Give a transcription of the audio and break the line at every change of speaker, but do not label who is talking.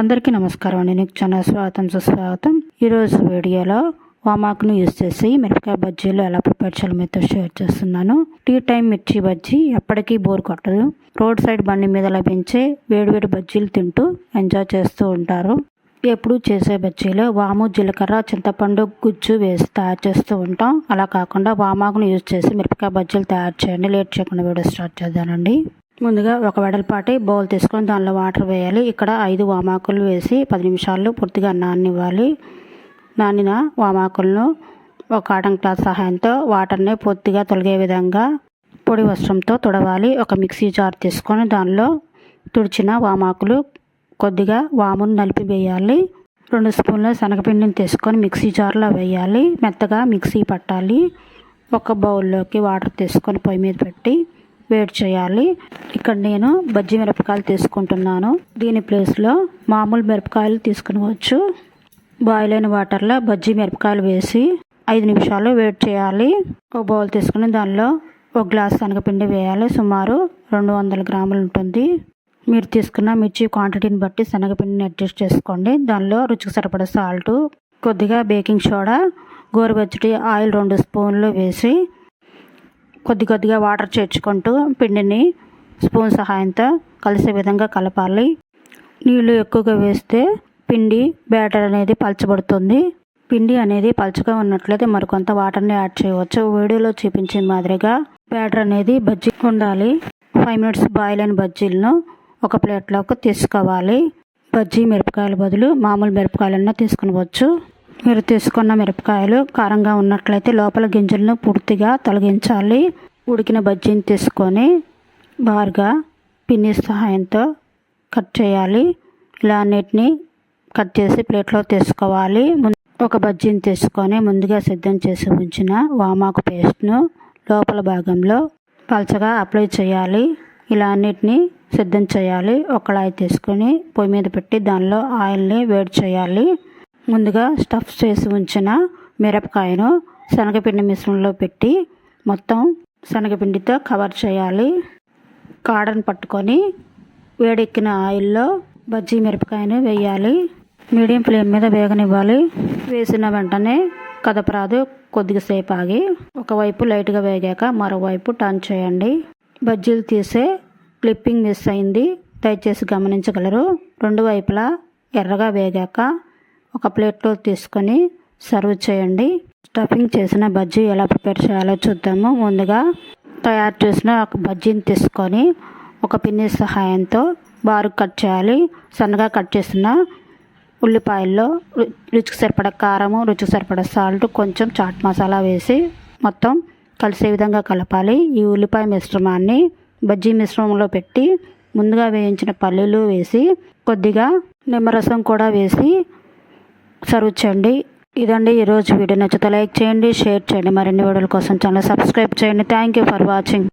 అందరికీ నమస్కారం అండి. నీకు చాలా స్వాగతం సుస్వాగతం. ఈరోజు వీడియోలో వామాకును యూజ్ చేసి మిరపకాయ బజ్జీలు ఎలా ప్రిపేర్ చేయాలో మీతో షేర్ చేస్తున్నాను. టీ టైం మిర్చి బజ్జీ ఎప్పటికీ బోర్ కొట్టదు. రోడ్ సైడ్ బండి మీద లభించే వేడివేడి బజ్జీలు తింటూ ఎంజాయ్ చేస్తూ ఉంటారు. ఎప్పుడు చేసే బజ్జీలు వాము జీలకర్ర చింతపండు గుజ్జు వేసి తయారు చేస్తూ ఉంటాం. అలా కాకుండా వామాకును యూజ్ చేసి మిరపకాయ బజ్జీలు తయారు చేయండి. లేట్ చేయకుండా వీడియో స్టార్ట్ చేద్దానండి ముందుగా ఒక వెడల్పాటి బౌల్ తీసుకొని దానిలో వాటర్ వేయాలి. ఇక్కడ ఐదు వామాకులు వేసి పది నిమిషాలు పూర్తిగా నాననివ్వాలి. నానిన వామాకులను ఒక కాటన్ క్లాత్ సహాయంతో వాటర్ని పూర్తిగా తొలగే విధంగా పొడి వస్త్రంతో తుడవాలి. ఒక మిక్సీ జార్ తీసుకొని దానిలో తుడిచిన వామాకులు కొద్దిగా వామును నలిపి వేయాలి. రెండు స్పూన్ల శనగపిండిని తీసుకొని మిక్సీ జార్లో వేయాలి. మెత్తగా మిక్సీ పట్టాలి. ఒక బౌల్లోకి వాటర్ తీసుకొని పొయ్యి మీద పెట్టి వేడి చేయాలి. ఇక్కడ నేను బజ్జి మిరపకాయలు తీసుకుంటున్నాను. దీని ప్లేస్లో మామూలు మిరపకాయలు తీసుకునవచ్చు. బాయిల్ అయిన వాటర్లో బజ్జీ మిరపకాయలు వేసి ఐదు నిమిషాలు వేడి చేయాలి. ఒక బౌల్ తీసుకుని దానిలో ఒక గ్లాస్ శనగపిండి వేయాలి. సుమారు రెండు వందల గ్రాములు ఉంటుంది. మీరు తీసుకున్న మిర్చి క్వాంటిటీని బట్టి శనగపిండిని అడ్జస్ట్ చేసుకోండి. దానిలో రుచికి సరిపడ సాల్ట్ కొద్దిగా బేకింగ్ సోడా గోరువెచ్చటి ఆయిల్ రెండు స్పూన్లు వేసి కొద్ది కొద్దిగా వాటర్ చేర్చుకుంటూ పిండిని స్పూన్ సహాయంతో కలిసే విధంగా కలపాలి. నీళ్ళు ఎక్కువగా వేస్తే పిండి బ్యాటర్ అనేది పలచబడుతుంది. పిండి అనేది పలుచగా ఉన్నట్లయితే మరికొంత వాటర్ని యాడ్ చేయవచ్చు. వీడియోలో చూపించిన మాదిరిగా బ్యాటర్ అనేది బజ్జీ ఉండాలి. ఫైవ్ మినిట్స్ బాయిల్ అయిన బజ్జీలను ఒక ప్లేట్లోకి తీసుకోవాలి. బజ్జీ మిరపకాయల బదులు మామూలు మిరపకాయలన్నా తీసుకునవచ్చు. మీరు తీసుకున్న మిరపకాయలు కారంగా ఉన్నట్లయితే లోపల గింజలను పూర్తిగా తొలగించాలి. ఉడికిన బజ్జీని తీసుకొని బారుగా పిన్ని సహాయంతో కట్ చేయాలి. ఇలా అన్నిటిని కట్ చేసి ప్లేట్లో తీసుకోవాలి. ఒక బజ్జీని తీసుకొని ముందుగా సిద్ధం చేసి ఉంచిన వామాకు పేస్ట్ను లోపల భాగంలో పలచగా అప్లై చేయాలి. ఇలా అన్నిటిని సిద్ధం చేయాలి. ఒకలాయి తీసుకొని పొయ్యి మీద పెట్టి దానిలో ఆయిల్ని వేడి చేయాలి. ముందుగా స్టఫ్ చేసి ఉంచిన మిరపకాయను శనగపిండి మిశ్రమంలో పెట్టి మొత్తం శనగపిండితో కవర్ చేయాలి. కాడను పట్టుకొని వేడెక్కిన ఆయిల్లో బజ్జీ మిరపకాయను వేయాలి. మీడియం ఫ్లేమ్ మీద వేగనివ్వాలి. వేసిన వెంటనే కదపరాదు కొద్దిగా సేపు ఆగి ఒకవైపు లైట్గా వేగాక మరోవైపు టర్న్ చేయండి. బజ్జీలు తీసే క్లిప్పింగ్ మిస్ అయింది. దయచేసి గమనించగలరు రెండు వైపులా ఎర్రగా వేగాక ఒక ప్లేట్లో తీసుకొని సర్వ్ చేయండి. స్టఫింగ్ చేసిన బజ్జీ ఎలా ప్రిపేర్ చేయాలో చూద్దాము. ముందుగా తయారు చేసిన ఒక బజ్జీని తీసుకొని ఒక పిన్ని సహాయంతో బారు కట్ చేయాలి. సన్నగా కట్ చేసిన ఉల్లిపాయల్లో రుచికి సరిపడ కారము రుచికి సరిపడ సాల్ట్ కొంచెం చాట్ మసాలా వేసి మొత్తం కలిసే విధంగా కలపాలి. ఈ ఉల్లిపాయ మిశ్రమాన్ని బజ్జీ మిశ్రమంలో పెట్టి ముందుగా వేయించిన పల్లీలు వేసి కొద్దిగా నిమ్మరసం కూడా వేసి సర్వ్ చేయండి ఇదండి ఈరోజు వీడియో. నచ్చితే లైక్ చేయండి షేర్ చేయండి. మరిన్ని వీడియోల కోసం ఛానల్ సబ్స్క్రైబ్ చేయండి. Thank you for watching.